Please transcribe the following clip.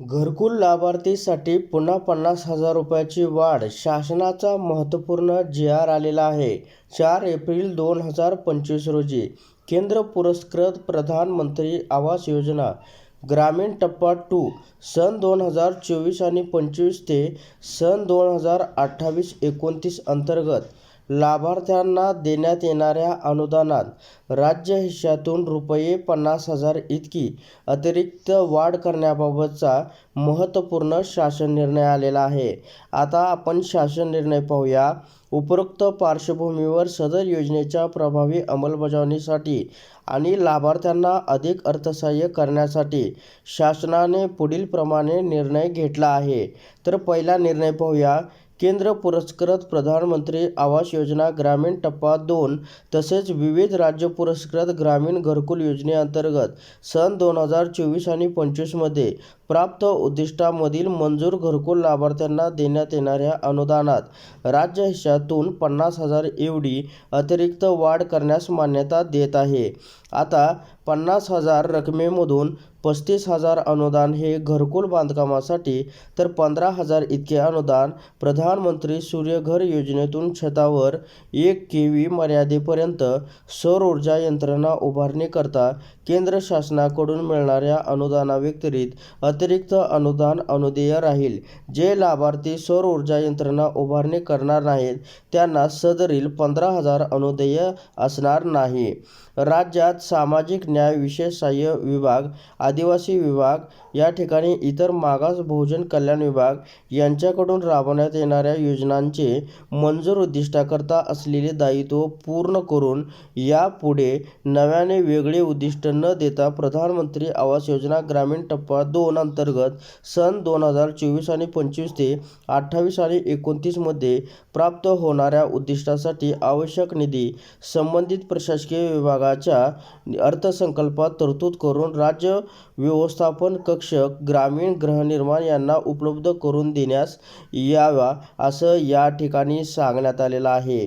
घरकुल लाभार्थीसाठी पुन्हा पन्नास हजार रुपयाची वाढ शासनाचा महत्त्वपूर्ण जी आर आलेला आहे. चार एप्रिल दोन हजार पंचवीस रोजी केंद्र पुरस्कृत प्रधानमंत्री आवास योजना ग्रामीण टप्पा टू सन दोन हजार चोवीस आणि पंचवीस ते सन दोन हजार अठ्ठावीस एकोणतीस अंतर्गत लाभार्थ्यांना देण्यात येणाऱ्या अनुदानात राज्य हिश्श्यातून रुपये पन्नास हजार इतकी अतिरिक्त वाढ करण्याबाबतचा महत्त्वपूर्ण शासन निर्णय आलेला आहे. आता आपण शासन निर्णय पाहूया. उपरोक्त पार्श्वभूमीवर सदर योजनेच्या प्रभावी अंमलबजावणीसाठी आणि लाभार्थ्यांना अधिक अर्थसहाय्य करण्यासाठी शासनाने पुढीलप्रमाणे निर्णय घेतला आहे. तर पहिला निर्णय पाहूया. केंद्र पुरस्कृत प्रधानमंत्री आवास योजना ग्रामीण टप्पा दोन तसेच विविध राज्य पुरस्कृत ग्रामीण घरकुल योजनेअंतर्गत सन दोन हजार चोवीस आणि पंचवीसमध्ये प्राप्त उद्दिष्टामधील मंजूर घरकुल लाभार्थ्यांना देण्यात येणाऱ्या अनुदानात राज्य हिशातून पन्नास हजार एवढी अतिरिक्त वाढ करण्यास मान्यता देत आहे. आता पन्नास हजार रकमेमधून पस्तीस हजार अनुदान हे घरकुल बांधकामासाठी तर पंधरा हजार इतके अनुदान प्रधानमंत्री सूर्यघर योजनेतून छतावर एक के व्ही मर्यादेपर्यंत सौर ऊर्जा यंत्रणा उभारणीकरता केंद्र शासनाकडून मिळणाऱ्या अनुदानाव्यतिरिक्त अतिरिक्त अनुदान अनुदेय राहील. जे लाभार्थी सौर ऊर्जा यंत्रणा उभारणी करणार नाहीत त्यांना सदरील पंधरा हजार अनुदेय असणार नाही. राज्यात सामाजिक न्याय विशेष सहाय्य विभाग आदिवासी विभाग या ठिकाणी इतर मागास बहुजन कल्याण विभाग यांच्याकडून राबवण्यात येणाऱ्या योजनांचे मंजूर उद्दिष्टाकरता असलेले दायित्व पूर्ण करून यापुढे नव्याने वेगळे उद्दिष्ट न देता प्रधानमंत्री आवास योजना ग्रामीण टप्पा दोन अंतर्गत सन दोन हजार चोवीस आणि पंचवीस ते अठ्ठावीस आणि एकोणतीसमध्ये प्राप्त होणाऱ्या उद्दिष्टासाठी आवश्यक निधी संबंधित प्रशासकीय विभागाच्या अर्थसंकल्पात तरतूद करून राज्य व्यवस्थापन कक्ष ग्रामीण गृहनिर्माण यांना उपलब्ध करून देण्यास यावा असं या ठिकाणी सांगण्यात आलेलं आहे.